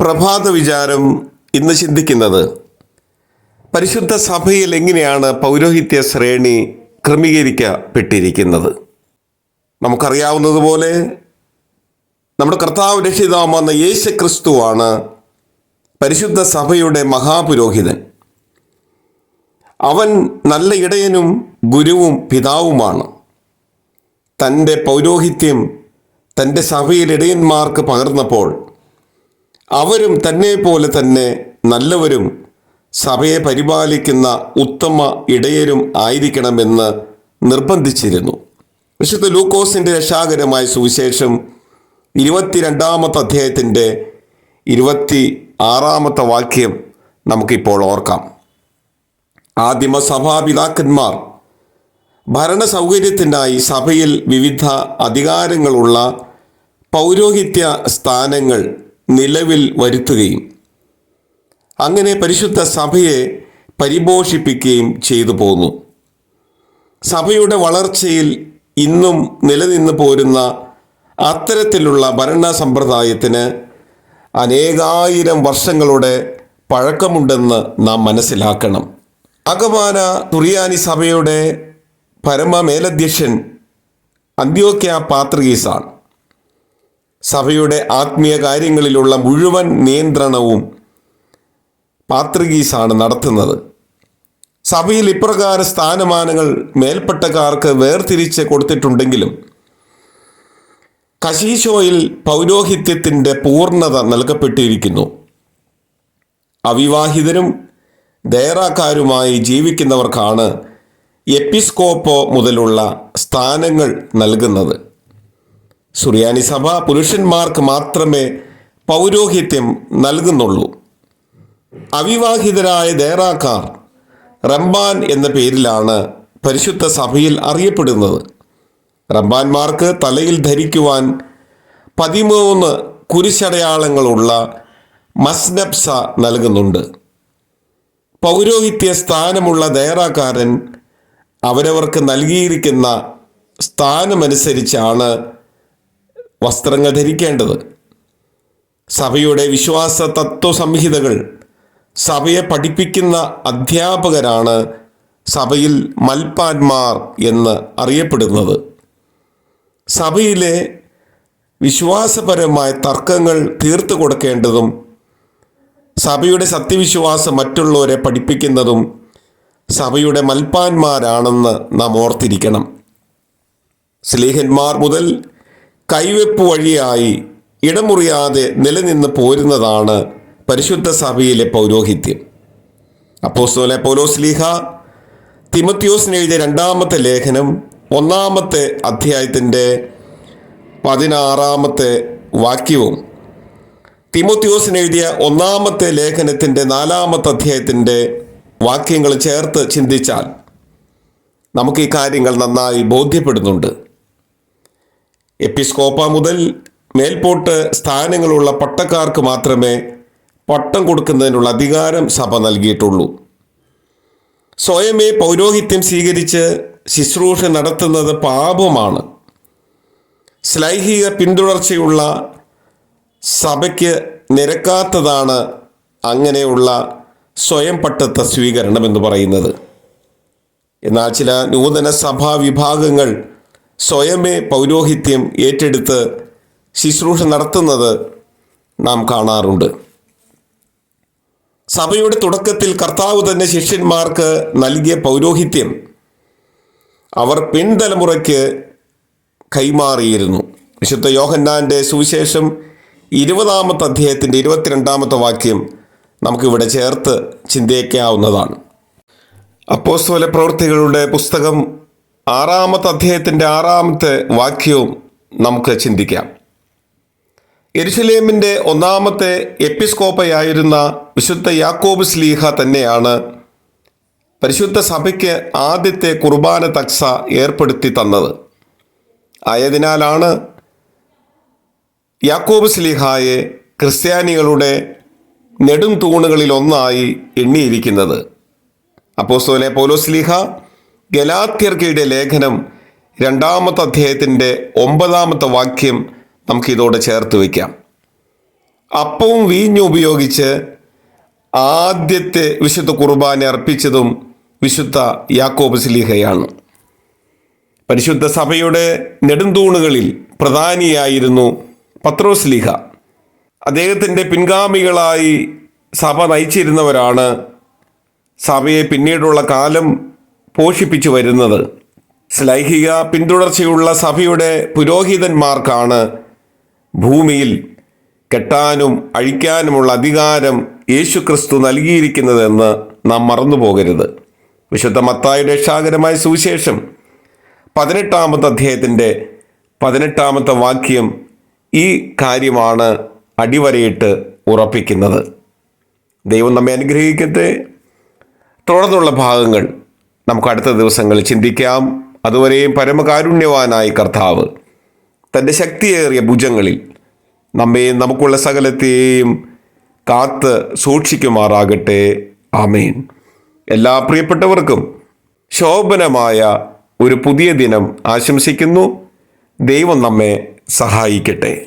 പ്രഭാത വിചാരം ഇന്ന് ചിന്തിക്കുന്നത് പരിശുദ്ധ സഭയിൽ എങ്ങനെയാണ് പൗരോഹിത്യ ശ്രേണി ക്രമീകരിക്കപ്പെട്ടിരിക്കുന്നത്? നമുക്കറിയാവുന്നതുപോലെ നമ്മുടെ കർത്താവ് രക്ഷിതാമെന്ന യേശു ക്രിസ്തുവാണ് പരിശുദ്ധ സഭയുടെ മഹാപുരോഹിതൻ. അവൻ നല്ല ഇടയനും ഗുരുവും പിതാവുമാണ്. തന്റെ പൗരോഹിത്യം തന്റെ സഭയിൽ ഇടയന്മാർക്ക് പകർന്നപ്പോൾ അവരും തന്നെ പോലെ തന്നെ നല്ലവരും സഭയെ പരിപാലിക്കുന്ന ഉത്തമ ഇടയരും ആയിരിക്കണമെന്ന് നിർബന്ധിച്ചിരുന്നു. വിശുദ്ധ ലൂക്കോസിന്റെ രക്ഷാകരമായ സുവിശേഷം ഇരുപത്തിരണ്ടാമത്തെ അധ്യായത്തിന്റെ ഇരുപത്തി ആറാമത്തെ വാക്യം നമുക്കിപ്പോൾ ഓർക്കാം. ആദിമ സഭാപിതാക്കന്മാർ ഭരണ സൗകര്യത്തിനായി സഭയിൽ വിവിധ അധികാരങ്ങളുള്ള പൗരോഹിത്യ സ്ഥാനങ്ങൾ നിലവിൽ വരുത്തുകയും അങ്ങനെ പരിശുദ്ധ സഭയെ പരിപോഷിപ്പിക്കുകയും ചെയ്തു പോന്നു. സഭയുടെ വളർച്ചയിൽ ഇന്നും നിലനിന്ന് പോരുന്ന അത്തരത്തിലുള്ള ഭരണ സമ്പ്രദായത്തിന് അനേകായിരം വർഷങ്ങളുടെ പഴക്കമുണ്ടെന്ന് നാം മനസ്സിലാക്കണം. അഗമാന തുറിയാനി സഭയുടെ പരമ മേലധ്യക്ഷൻ അന്ത്യോക്യ പാത്രീസാണ്. സഭയുടെ ആത്മീയ കാര്യങ്ങളിലുള്ള മുഴുവൻ നിയന്ത്രണവും പാത്രികീസാണ് നടത്തുന്നത്. സഭയിൽ ഇപ്രകാര സ്ഥാനമാനങ്ങൾ മേൽപ്പെട്ടക്കാർക്ക് വേർതിരിച്ച് കൊടുത്തിട്ടുണ്ടെങ്കിലും കശീശോയിൽ പൗരോഹിത്യത്തിന്റെ പൂർണത നൽകപ്പെട്ടിരിക്കുന്നു. അവിവാഹിതരും ദേറാക്കാരുമായി ജീവിക്കുന്നവർക്കാണ് എപ്പിസ്കോപ്പോ മുതലുള്ള സ്ഥാനങ്ങൾ നൽകുന്നത്. സുറിയാനി സഭ പുരുഷന്മാർക്ക് മാത്രമേ പൗരോഹിത്യം നൽകുന്നുള്ളൂ. അവിവാഹിതരായ ദേറാക്കാർ റംബാൻ എന്ന പേരിലാണ് പരിശുദ്ധ സഭയിൽ അറിയപ്പെടുന്നത്. റംബാന്മാർക്ക് തലയിൽ ധരിക്കുവാൻ പതിമൂന്ന് കുരിശടയാളങ്ങളുള്ള മസ്നബ്സ നൽകുന്നുണ്ട്. പൗരോഹിത്യ സ്ഥാനമുള്ള ദയറാക്കാരൻ അവരവർക്ക് നൽകിയിരിക്കുന്ന സ്ഥാനമനുസരിച്ചാണ് വസ്ത്രങ്ങൾ ധരിക്കേണ്ടത്. സഭയുടെ വിശ്വാസ തത്വ സംഹിതകൾ സഭയെ പഠിപ്പിക്കുന്ന അധ്യാപകരാണ് സഭയിൽ മൽപ്പാന്മാർ എന്ന് അറിയപ്പെടുന്നത്. സഭയിലെ വിശ്വാസപരമായ തർക്കങ്ങൾ തീർത്തു കൊടുക്കേണ്ടതും സഭയുടെ സത്യവിശ്വാസം മറ്റുള്ളവരെ പഠിപ്പിക്കുന്നതും സഭയുടെ മൽപ്പാന്മാരാണെന്ന് നാം ഓർത്തിരിക്കണം. സ്ലീഹന്മാർ മുതൽ കൈവെപ്പ് വഴിയായി ഇടമുറിയാതെ നിലനിന്ന് പോരുന്നതാണ് പരിശുദ്ധ സഭയിലെ പൗരോഹിത്യം. അപ്പോസ്തോലെ പൗലോസ്ലീഹ തിമത്യോസിന് എഴുതിയ രണ്ടാമത്തെ ലേഖനം ഒന്നാമത്തെ അധ്യായത്തിന്റെ പതിനാറാമത്തെ വാക്യവും തിമോത്യോസിന് എഴുതിയ ഒന്നാമത്തെ ലേഖനത്തിന്റെ നാലാമത്തെ അധ്യായത്തിന്റെ വാക്യങ്ങൾ ചേർത്ത് ചിന്തിച്ചാൽ നമുക്ക് ഈ കാര്യങ്ങൾ നന്നായി ബോധ്യപ്പെടുന്നുണ്ട്. എപ്പിസ്കോപ്പ മുതൽ മേൽപോട്ട് സ്ഥാനങ്ങളുള്ള പട്ടക്കാർക്ക് മാത്രമേ പട്ടം കൊടുക്കുന്നതിനുള്ള അധികാരം സഭ നൽകിയിട്ടുള്ളൂ. സ്വയമേ പൗരോഹിത്യം സ്വീകരിച്ച് ശുശ്രൂഷ നടത്തുന്നത് പാപമാണ്. ശ്ലൈഹിക പിന്തുടർച്ചയുള്ള സഭയ്ക്ക് നിരക്കാത്തതാണ് അങ്ങനെയുള്ള സ്വയം പട്ടത്ത സ്വീകരണം എന്ന് പറയുന്നത്. എന്നാൽ ചില നൂതന സഭാ വിഭാഗങ്ങൾ സ്വയമേ പൗരോഹിത്യം ഏറ്റെടുത്ത് ശുശ്രൂഷ നടത്തുന്നത് നാം കാണാറുണ്ട്. സഭയുടെ തുടക്കത്തിൽ കർത്താവ് തന്നെ ശിഷ്യന്മാർക്ക് നൽകിയ പൗരോഹിത്യം അവർ പിൻതലമുറയ്ക്ക് കൈമാറിയിരുന്നു. വിശുദ്ധ യോഹന്നാന്റെ സുവിശേഷം ഇരുപതാമത്തെ അധ്യായത്തിന്റെ ഇരുപത്തിരണ്ടാമത്തെ വാക്യം നമുക്കിവിടെ ചേർത്ത് ചിന്തിക്കാവുന്നതാണ്. അപ്പോസ്തോല പ്രവൃത്തികളുടെ പുസ്തകം ആറാമത്തെ അധ്യായത്തിന്റെ ആറാമത്തെ വാക്യവും നമുക്ക് ചിന്തിക്കാം. എരുസലേമിന്റെ ഒന്നാമത്തെ എപ്പിസ്കോപ്പയായിരുന്ന വിശുദ്ധ യാക്കോബ് സ്ലീഹ തന്നെയാണ് പരിശുദ്ധ സഭയ്ക്ക് ആദ്യത്തെ കുർബാന തക്സ ഏർപ്പെടുത്തി തന്നത്. ആയതിനാലാണ് യാക്കോബ് സ്ലിഹായെ ക്രിസ്ത്യാനികളുടെ നെടും തൂണുകളിൽ ഒന്നായി എണ്ണിയിരിക്കുന്നത്. അപ്പോസ്തോലെ പൗലോസ്ലിഹ ഗലാത്യർക്കയുടെ ലേഖനം രണ്ടാമത്തെ അധ്യായത്തിന്റെ ഒമ്പതാമത്തെ വാക്യം നമുക്കിതോടെ ചേർത്ത് വയ്ക്കാം. അപ്പവും വീഞ്ഞും ഉപയോഗിച്ച് ആദ്യത്തെ വിശുദ്ധ കുർബാന അർപ്പിച്ചതും വിശുദ്ധ യാക്കോബ് സ്ലീഹയാണ്. പരിശുദ്ധ സഭയുടെ നെടുന്തൂണുകളിൽ പ്രധാനിയായിരുന്നു പത്രോസ് ലീഹ അദ്ദേഹത്തിന്റെ പിൻഗാമികളായി സഭ നയിച്ചിരുന്നവരാണ് സഭയെ പിന്നീടുള്ള കാലം പോഷിപ്പിച്ചു വരുന്നത്. ശ്ലൈഹിക പിന്തുടർച്ചയുള്ള സഭയുടെ പുരോഹിതന്മാർക്കാണ് ഭൂമിയിൽ കെട്ടാനും അഴിക്കാനുമുള്ള അധികാരം യേശുക്രിസ്തു നൽകിയിരിക്കുന്നതെന്ന് നാം മറന്നുപോകരുത്. വിശുദ്ധ മത്തായുടെ രക്ഷാകരമായ സുവിശേഷം പതിനെട്ടാമത്തെ അധ്യായത്തിന്റെ പതിനെട്ടാമത്തെ വാക്യം ഈ കാര്യമാണ് അടിവരയിട്ട് ഉറപ്പിക്കുന്നത്. ദൈവം നമ്മെ അനുഗ്രഹിക്കട്ടെ. തുടർന്നുള്ള ഭാഗങ്ങൾ നമുക്ക് അടുത്ത ദിവസങ്ങളിൽ ചിന്തിക്കാം. അതുവരെയും പരമകാരുണ്യവാനായി കർത്താവ് തന്റെ ശക്തിയേറിയ ഭുജങ്ങളിൽ നമ്മെയും നമുക്കുള്ള സകലത്തെയും കാത്ത് സൂക്ഷിക്കുമാറാകട്ടെ. ആമേൻ. എല്ലാ പ്രിയപ്പെട്ടവർക്കും ശോഭനമായ ഒരു പുതിയ ദിനം ആശംസിക്കുന്നു. ദൈവം നമ്മെ സഹായിക്കട്ടെ.